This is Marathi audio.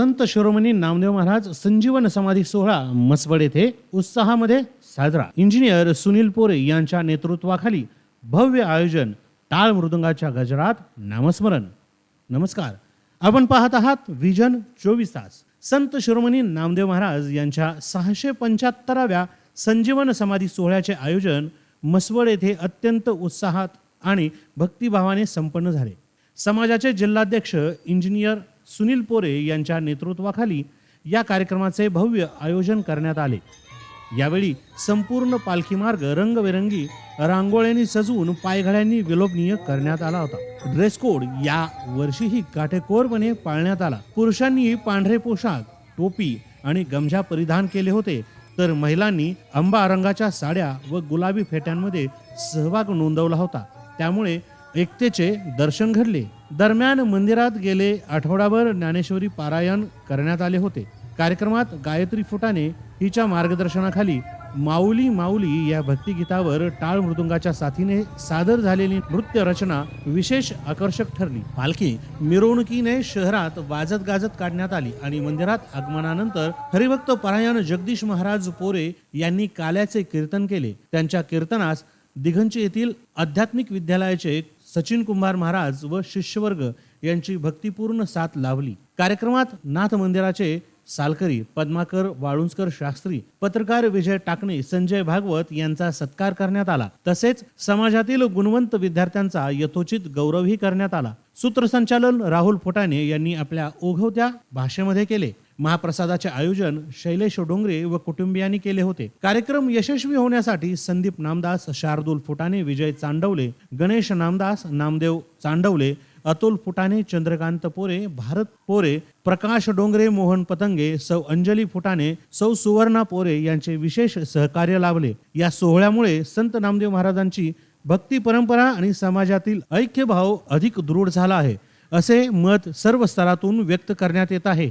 संत शिरोमणी नामदेव महाराज संजीवन समाधी सोहळा मसवड येथे उत्साहामध्ये साजरा. इंजिनियर सुनील पोरे यांच्या नेतृत्वाखाली भव्य आयोजन टाळ मृदुंगाच्या गजरात नामस्मरण. नमस्कार. आपण पाहत आहात विजन चोवीस तास. संत शिरोमणी नामदेव महाराज यांच्या सहाशे पंच्याहत्तराव्या संजीवन समाधी सोहळ्याचे आयोजन मसवड येथे अत्यंत उत्साहात आणि भक्तिभावाने संपन्न झाले. समाजाचे जिल्हाध्यक्ष इंजिनियर सुनील पोरे यांच्या नेतृत्वाखाली या कार्यक्रमाचे भव्य आयोजन करण्यात आले. यावेळी संपूर्ण पालखी मार्ग रंगबेरंगी रांगोळ्यांनी सजवून पायघड्यांनी विलोभनीय करण्यात आला होता. ड्रेस कोड या वर्षीही काटेकोरपणे पाळण्यात आला. पुरुषांनी पांढरे पोशाख टोपी आणि गमझा परिधान केले होते. तर महिलांनी आंबा रंगाच्या साड्या व गुलाबी फेट्यांमध्ये सहभाग नोंदवला होता. त्यामुळे एकतेचे दर्शन घडले. दरम्यान मंदिरात गेले आठवडाभर ज्ञानेश्वरी पारायण करण्यात आले होते. कार्यक्रमात गायत्री फुटाने हिच्या मार्गदर्शनाखाली माऊली माऊली या भक्तिगीतावर टाळ मृदुंगाच्या साथीने सादर झालेली नृत्य रचना विशेष आकर्षक ठरली. पालखी मिरवणुकीने शहरात वाजत गाजत काढण्यात आली आणि मंदिरात आगमनानंतर हरिभक्त परायण जगदीश महाराज पोरे यांनी काल्याचे कीर्तन केले. त्यांच्या कीर्तनास दिघंची येथील आध्यात्मिक विद्यालयाचे सचिन कुंभार महाराज व शिष्यवर्ग यांची भक्तिपूर्ण साथ लाभली. कार्यक्रमात नाथ मंदिराचे सालकरी पद्माकर वाळुंजकर शास्त्री पत्रकार विजय टाकणे संजय भागवत यांचा सत्कार करण्यात आला. तसेच समाजातील गुणवंत विद्यार्थ्यांचा यथोचित गौरवही करण्यात आला. सूत्रसंचालन राहुल फुटाणे यांनी आपल्या ओघवत्या भाषेमध्ये केले. महाप्रसादाचे आयोजन शैलेश डोंगरे व कुटुंबियांनी केले होते. कार्यक्रम यशस्वी होण्यासाठी संदीप नामदास शार्दूल फुटाणे विजय चांडवले गणेश नामदास नामदेव चांडवले अतुल फुटाणे चंद्रकांत पोरे भारत पोरे प्रकाश डोंगरे मोहन पतंगे सौ अंजली फुटाणे सौ सुवर्णा पोरे यांचे विशेष सहकार्य लाभले. या सोहळ्यामुळे संत नामदेव महाराजांची भक्ती परंपरा आणि समाजातील ऐक्यभाव अधिक दृढ झाला आहे असे मत सर्व स्तरातून व्यक्त करण्यात येत आहे.